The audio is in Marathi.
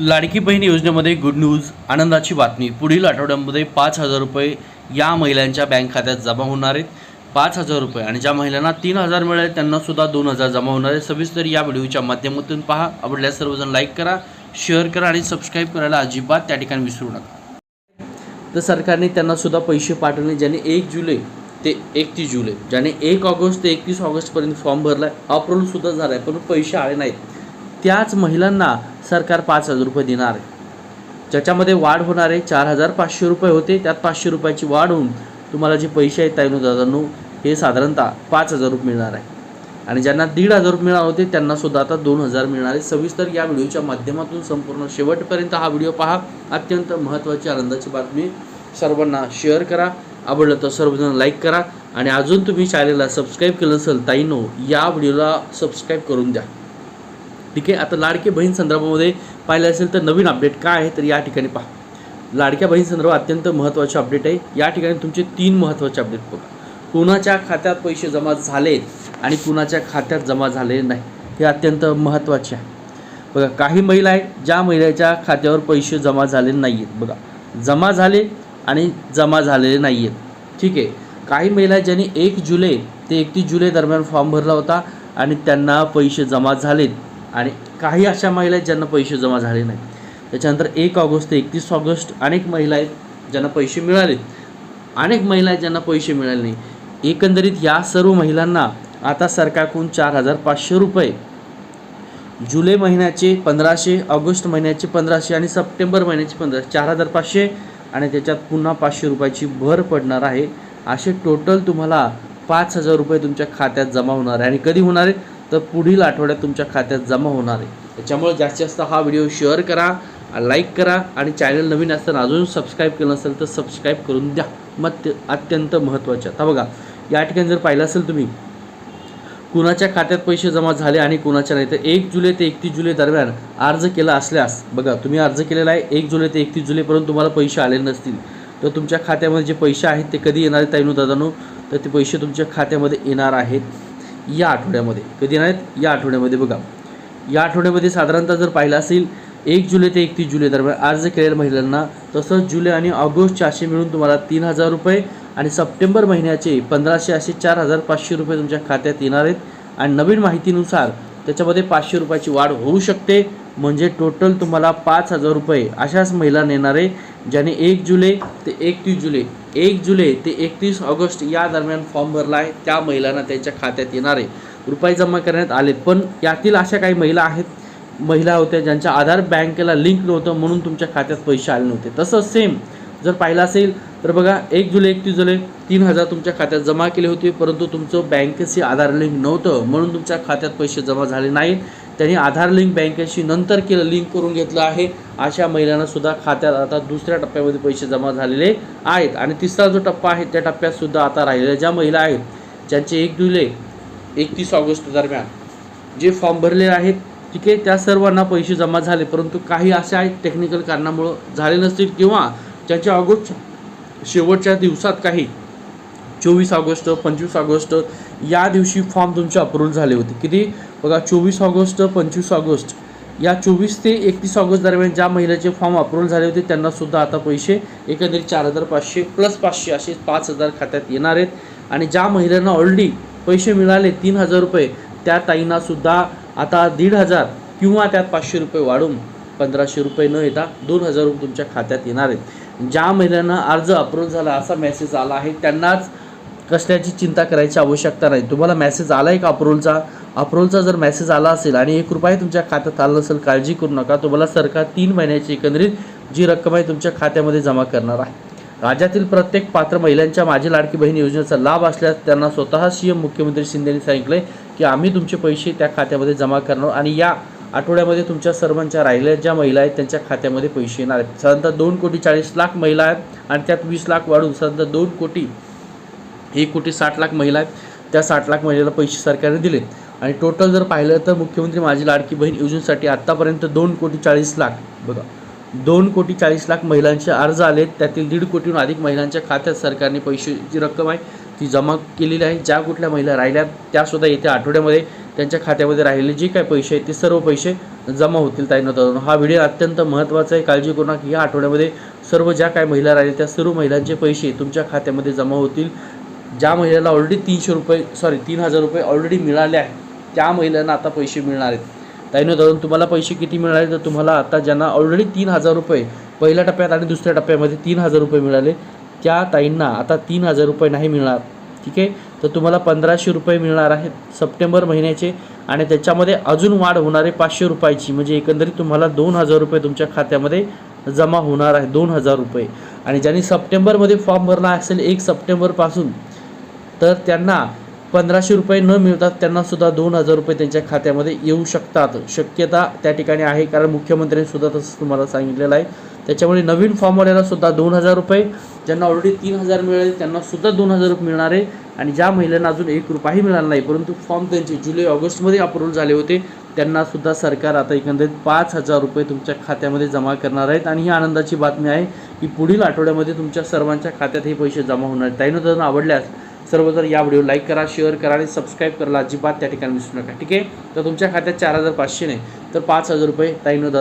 लाडकी बहीण योजनेमध्ये गुड न्यूज आनंदाची बातमी. पुढील आठवड्यामध्ये पाच हजार रुपये या महिलांच्या बँक खात्यात जमा होणार आहेत. पाच हजार रुपये आणि ज्या महिलांना तीन हजार मिळाले त्यांनासुद्धा दोन हजार जमा होणार आहे सविस्तर या व्हिडिओच्या माध्यमातून पहा. आवडल्यास सर्वजण लाईक करा शेअर करा आणि सबस्क्राईब करायला अजिबात त्या ठिकाणी विसरू नका. तर सरकारने त्यांनासुद्धा पैसे पाठवले ज्याने एक जुलै ते एकतीस जुलै ज्याने एक ऑगस्ट ते एकतीस ऑगस्टपर्यंत फॉर्म भरला आहे अप्रूव्हसुद्धा झाला आहे पण पैसे आले नाहीत. त्याच महिलांना सरकार पाच हजार रुपये देणार आहे. ज्याच्यामध्ये वाढ होणार आहे चार हजार पाचशे रुपये होते. त्यात पाचशे रुपयाची वाढ होऊन तुम्हाला जे पैसे आहेत ताईनो दादांनो हे साधारणतः पाच हजार रुपये मिळणार आहे. आणि ज्यांना दीड हजार रुपये मिळणार होते त्यांनासुद्धा आता दोन हजार मिळणार आहे. सविस्तर या व्हिडिओच्या माध्यमातून संपूर्ण शेवटपर्यंत हा व्हिडिओ पहा. अत्यंत महत्त्वाची आनंदाची बातमी सर्वांना शेअर करा. आवडलं तर सर्वजण लाईक करा. आणि अजून तुम्ही चॅनलला सबस्क्राईब केलं असेल ताईनो या व्हिडिओला सबस्क्राईब करून द्या. ठीक आहे? आता लाडक्या बहीण संदर्भामध्ये पाहिलं असेल तर नवीन अपडेट काय आहे तर या ठिकाणी पहा. लाडक्या बहीण संदर्भात अत्यंत महत्त्वाचे अपडेट आहे. या ठिकाणी तुमचे तीन महत्त्वाचे अपडेट बघा. कुणाच्या खात्यात पैसे जमा झाले आणि कुणाच्या खात्यात जमा झाले नाही हे अत्यंत महत्त्वाचे आहे. बघा काही महिला आहेत ज्या महिलेच्या खात्यावर पैसे जमा झाले नाही आहेत बघा जमा झाले आणि जमा झालेले नाही आहेत ठीक आहे? काही महिला आहेत ज्यांनी एक जुलै ते एकतीस जुलै दरम्यान फॉर्म भरला होता आणि त्यांना पैसे जमा झालेत. आणि काही अशा महिला आहेत ज्यांना पैसे जमा झाले नाही त्याच्यानंतर एक ऑगस्ट ते एकतीस ऑगस्ट अनेक महिला आहेत ज्यांना पैसे मिळालेत. अनेक महिला आहेत ज्यांना पैसे मिळाले नाही. एकंदरीत या सर्व महिलांना आता सरकारकडून चार हजार पाचशे रुपये. जुलै महिन्याचे पंधराशे ऑगस्ट महिन्याचे पंधराशे आणि सप्टेंबर महिन्याचे पंधराशे चार हजार पाचशे आणि त्याच्यात पुन्हा पाचशे रुपयाची भर पडणार आहे. असे टोटल तुम्हाला पाच हजार रुपये तुमच्या खात्यात जमा होणार आहे. आणि कधी होणार आहे? तर पुढील आठवड्यात तुमच्या खात्यात जमा होणार आहे. त्याच्यामुळे जास्तीत जास्त हा व्हिडिओ शेअर करा लाईक करा आणि चॅनल नवीन असताना अजून सबस्क्राईब केलं नसेल तर सबस्क्राईब करून द्या. मग ते अत्यंत महत्त्वाचे. आता बघा या ठिकाणी जर पाहिलं असेल तुम्ही कुणाच्या खात्यात पैसे जमा झाले आणि कुणाच्या नाही तर एक जुलै ते एकतीस जुलै दरम्यान अर्ज केला असल्यास बघा तुम्ही अर्ज केलेला आहे एक जुलै ते एकतीस जुलैपर्यंत तुम्हाला पैसे आले नसतील. तर तुमच्या खात्यामध्ये जे पैसे आहेत ते कधी येणार आहेत ताईनू दादानू? तर ते पैसे तुमच्या खात्यामध्ये येणार आहेत. या आठवड्यामध्ये. कधी नाहीत या आठवड्यामध्ये बघा. या आठवड्यामध्ये साधारणतः जर पाहिलं असेल एक जुलै ते एकतीस जुलै दरम्यान अर्ज केलेल्या महिलांना तसंच जुलै आणि ऑगस्टचे असे मिळून तुम्हाला तीन हजार रुपये आणि सप्टेंबर महिन्याचे पंधराशे असे चार हजार पाचशे रुपये तुमच्या खात्यात येणार आहेत. आणि नवीन माहितीनुसार त्याच्यामध्ये पाचशे रुपयाची वाढ होऊ शकते. म्हणजे टोटल तुम्हाला पाच हजार रुपये अशाच महिलांना येणार आहे ज्याने एक जुलै ते एकतीस जुलै एक जुलै ते एकतीस ऑगस्ट या दरम्यान फॉर्म भरला आहे त्या महिलांना त्यांच्या खात्यात येणारे रुपये जमा करण्यात आले पण यातील अशा काही महिला आहेत महिला होत्या ज्यांच्या आधार बँकेला लिंक नव्हतं म्हणून तुमच्या खात्यात पैसे आले नव्हते. तसंच सेम जर पाहिलं असेल तर बघा एक जुलै एकतीस जुलै तीन हजार तुमच्या खात्यात जमा केले होते परंतु तुमचं बँकेशी आधार लिंक नव्हतं म्हणून तुमच्या खात्यात पैसे जमा झाले नाहीत. त्यांनी आधार लिंक बँकेशी नंतर केलं लिंक करून घेतलं आहे. अशा महिलांनासुद्धा खात्यात आता दुसऱ्या टप्प्यामध्ये पैसे जमा झालेले आहेत. आणि तिसरा जो टप्पा आहे त्या टप्प्यातसुद्धा आता राहिलेल्या ज्या महिला आहेत ज्यांचे एक जुलै एकतीस ऑगस्ट दरम्यान जे फॉर्म भरलेले आहेत ठीक आहे त्या सर्वांना पैसे जमा झाले. परंतु काही असे आहेत टेक्निकल कारणामुळं झाले नसतील किंवा ज्यांच्या ऑगस्ट शेवटच्या दिवसात काही चोवीस ऑगस्ट पंचवीस ऑगस्ट या दिवशी फॉर्म तुमचे अप्रूव्हल झाले होते. किती? बघा चोवीस ऑगस्ट पंचवीस ऑगस्ट. या चोवीस ते एकतीस ऑगस्ट दरम्यान ज्या महिलाचे फॉर्म अप्रूव्हल झाले होते त्यांना सुद्धा आता पैसे एकंदरीत चार हजार पाचशे प्लस पाचशे असे पाच हजार खात्यात येणार आहेत. आणि ज्या महिलांना ऑलरेडी पैसे मिळाले तीन हजार रुपये त्या ताईंना सुद्धा आता दीड हजार किंवा त्यात पाचशे रुपये वाढून पंधराशे रुपये न येता दोन हजार रुपये तुमच्या खात्यात येणार आहेत. ज्या महिलांना अर्ज अप्रूव्ह झाला असा मेसेज आला आहे त्यांनाच कसल्याची चिंता करायची आवश्यकता नाही. तुम्हाला मेसेज आला आहे का अप्रूव्हलचा? अप्रूव्हलचा जर मेसेज आला असेल आणि एक रुपया तुमच्या खात्यात आला नसेल काळजी करू नका. तुम्हाला सरकार तीन महिन्याची एकंदरीत जी रक्कम आहे तुमच्या खात्यामध्ये जमा करणार आहे. राज्यातील प्रत्येक पात्र महिलांच्या माझी लाडकी बहीण योजनेचा लाभ असल्यास त्यांना स्वतः सी एम मुख्यमंत्री शिंदेनी सांगितले की आम्ही तुमचे पैसे त्या खात्यामध्ये जमा करणार आणि या आठवड्यामध्ये तुमच्या सर्वांच्या राहिल्या ज्या महिला आहेत त्यांच्या खात्यामध्ये पैसे येणार आहेत. साधारणतः दोन कोटी चाळीस लाख महिला आहेत आणि त्यात वीस लाख वाढून साधारणतः दोन कोटी एक कोटी साठ लाख महिला आहेत. त्या साठ लाख महिलेला पैसे सरकारने दिलेत आणि टोटल जर पाहिलं तर मुख्यमंत्री माझी लाडकी बहीण योजनेसाठी आत्तापर्यंत दोन कोटी चाळीस लाख बघा दोन कोटी चाळीस लाख महिलांचे अर्ज आलेत. त्यातील दीड कोटीहून अधिक महिलांच्या खात्यात सरकारने पैशाची रक्कम आहे. ती जमा केलेली आहे. ज्या कुठल्या महिला राहिल्या त्यासुद्धा येत्या आठवड्यामध्ये त्यांच्या खात्यामध्ये राहिलेले जे काही पैसे आहेत ते सर्व पैसे जमा होतील ताईनं दादा हा व्हिडिओ अत्यंत महत्त्वाचा आहे. काळजी करू नका. या आठवड्यामध्ये सर्व ज्या काय महिला राहिल्या त्या सर्व महिलांचे पैसे तुमच्या खात्यामध्ये जमा होतील. ज्या महिलेला ऑलरेडी तीनशे रुपये सॉरी तीन हजार रुपये ऑलरेडी मिळाले आहेत त्या महिलांना आता पैसे मिळणार आहेत. ताईनं धरून तुम्हाला पैसे किती मिळाले? तर तुम्हाला आता ज्यांना ऑलरेडी तीन हजार रुपये पहिल्या टप्प्यात आणि दुसऱ्या टप्प्यामध्ये तीन हजार रुपये मिळाले त्या ताईंना आता तीन हजार रुपये नाही मिळणार. ठीक आहे? तर तुम्हाला पंधराशे रुपये मिळणार आहेत सप्टेंबर महिन्याचे आणि त्याच्यामध्ये अजून वाढ होणार आहे पाचशे रुपयाची म्हणजे एकंदरीत तुम्हाला दोन हजार रुपये तुमच्या खात्यामध्ये जमा होणार आहे दोन हजार रुपये. आणि ज्यांनी सप्टेंबरमध्ये फॉर्म भरला असेल एक सप्टेंबरपासून तर त्यांना पंधराशे रुपये न मिळतात त्यांनासुद्धा दोन हजार रुपये त्यांच्या खात्यामध्ये येऊ शकतात. शक्यता त्या ठिकाणी आहे कारण मुख्यमंत्र्यांनीसुद्धा तसं तुम्हाला सांगितलेलं आहे. त्याच्यामुळे नवीन फॉर्मवाल्याला सुद्धा दोन हजार रुपये ज्यांना ऑलरेडी तीन हजार मिळाले त्यांनासुद्धा दोन हजार रुपये मिळणार आहे. आणि ज्या महिलांना अजून एक रुपयाही मिळाला नाही परंतु फॉर्म त्यांचे जुलै ऑगस्टमध्ये अप्रूव्ह झाले होते त्यांनासुद्धा सरकार आता एकंदरीत पाच हजार रुपये तुमच्या खात्यामध्ये जमा करणार आहेत. आणि ही आनंदाची बातमी आहे की पुढील आठवड्यामध्ये तुमच्या सर्वांच्या खात्यात हे पैसे जमा होणार आहेत. सर्व जर सर्वजण या व्हिडिओ लाईक करा शेअर करा आणि सबस्क्राईब करायला अजिबात त्या ठिकाणी विसरू नका. ठीक आहे? तर तुमच्या खात्यात चार हजार पाचशे नाही तर पाच हजार रुपये ताईनं